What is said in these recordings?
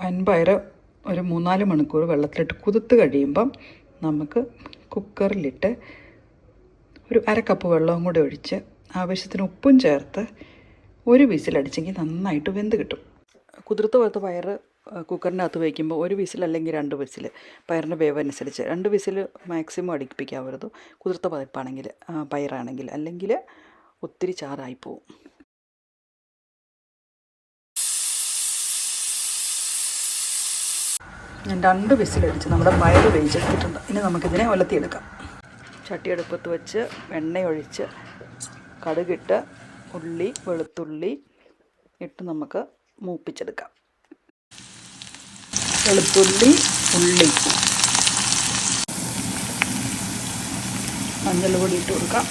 വൻപയർ ഒരു മൂന്നാൽ മണിക്കൂർ വെള്ളത്തിലിട്ട് കുതിർത്ത് കഴിയുമ്പം നമുക്ക് കുക്കറിലിട്ട് ഒരു അര കപ്പ് വെള്ളവും കൂടി ഒഴിച്ച് ആവശ്യത്തിന് ഉപ്പും ചേർത്ത് ഒരു വിസിലടിച്ചെങ്കിൽ നന്നായിട്ട് വെന്ത് കിട്ടും. കുതിർത്ത് പോലത്തെ പയർ കുക്കറിനകത്ത് വയ്ക്കുമ്പോൾ ഒരു വിസിൽ അല്ലെങ്കിൽ രണ്ട് വിസിൽ പയറിന്റെ വേവ് അനുസരിച്ച് രണ്ട് വിസിൽ മാക്സിമം അടുപ്പിക്കാവരുത്. കുതിർത്ത പതിപ്പാണെങ്കിൽ പയറാണെങ്കിൽ അല്ലെങ്കിൽ ഒത്തിരി ചാറായി പോവും. ഞാൻ രണ്ട് വിസിലടിച്ച് നമ്മുടെ പയർ വേവിച്ചെടുത്തിട്ടുണ്ട്. ഇനി നമുക്കിതിനെ ഒലത്തിയെടുക്കാം ചട്ടിയെടുപ്പത്ത് വെച്ച് എണ്ണയൊഴിച്ച് കടുകിട്ട് ഉള്ളി വെളുത്തുള്ളി ഇട്ട് നമുക്ക് മൂപ്പിച്ചെടുക്കാം. വെളുത്തുള്ളി ഉള്ളി. മഞ്ഞൾ പൊടി ഇട്ട് കൊടുക്കാം.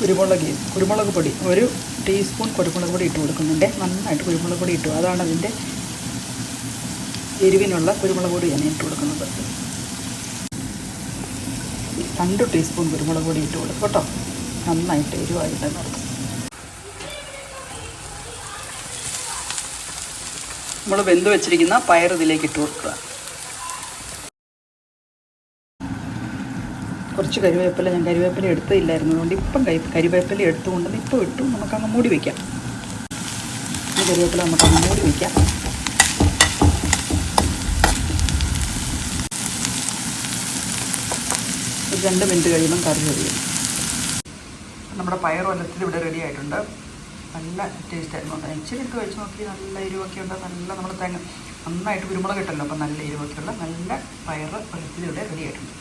കുരുമുളക് കുരുമുളക് പൊടി. ഒരു ടീസ്പൂൺ കുരുമുളക് പൊടി ഇട്ട് കൊടുക്കുന്നുണ്ട്. നന്നായിട്ട് കുരുമുളക് പൊടി ഇട്ടു. അതാണ് അതിന്റെ എരിവിനുള്ള കുരുമുളക് പൊടിയാണ് ഇട്ട് കൊടുക്കുന്നത്. രണ്ട് ടീസ്പൂൺ കുരുമുളക് പൊടി ഇട്ട് കൊടുക്കും കേട്ടോ. നന്നായിട്ട് എരിവായിട്ട് നമ്മൾ വെന്ത് വെച്ചിരിക്കുന്ന പയർ ഇതിലേക്ക് ഇട്ട് കൊടുക്കുക. കുറച്ച് കരിവേപ്പില ഞാൻ കരിവേപ്പില എടുത്തില്ലായിരുന്നു. അതുകൊണ്ട് ഇപ്പം കൈ കരിവേപ്പില എടുത്തുകൊണ്ട് ഇപ്പോൾ ഇട്ടു നമുക്കങ്ങ് മൂടി വയ്ക്കാം ഈ കരിവേപ്പില നമുക്കങ്ങ് മൂടി വയ്ക്കാം രണ്ട് മിനിറ്റ് കഴിയുമ്പം കറി കഴിയും നമ്മുടെ പയർ വല്ലത്തിൽ ഇവിടെ റെഡി ആയിട്ടുണ്ട്. നല്ല ടേസ്റ്റ് ആയിരുന്നു. ഇച്ചിരി ഇട്ട് വെച്ച് നോക്കി. നല്ല എരിവൊക്കെ ഉണ്ട്. നല്ല നമ്മൾ തേങ്ങ നന്നായിട്ട് കുരുമുളക് ഇട്ടല്ലോ. അപ്പം നല്ല എരിവൊക്കെ ഉള്ള നല്ല പയർ വല്ലത്തിൽ ഇവിടെ റെഡി ആയിട്ടുണ്ട്.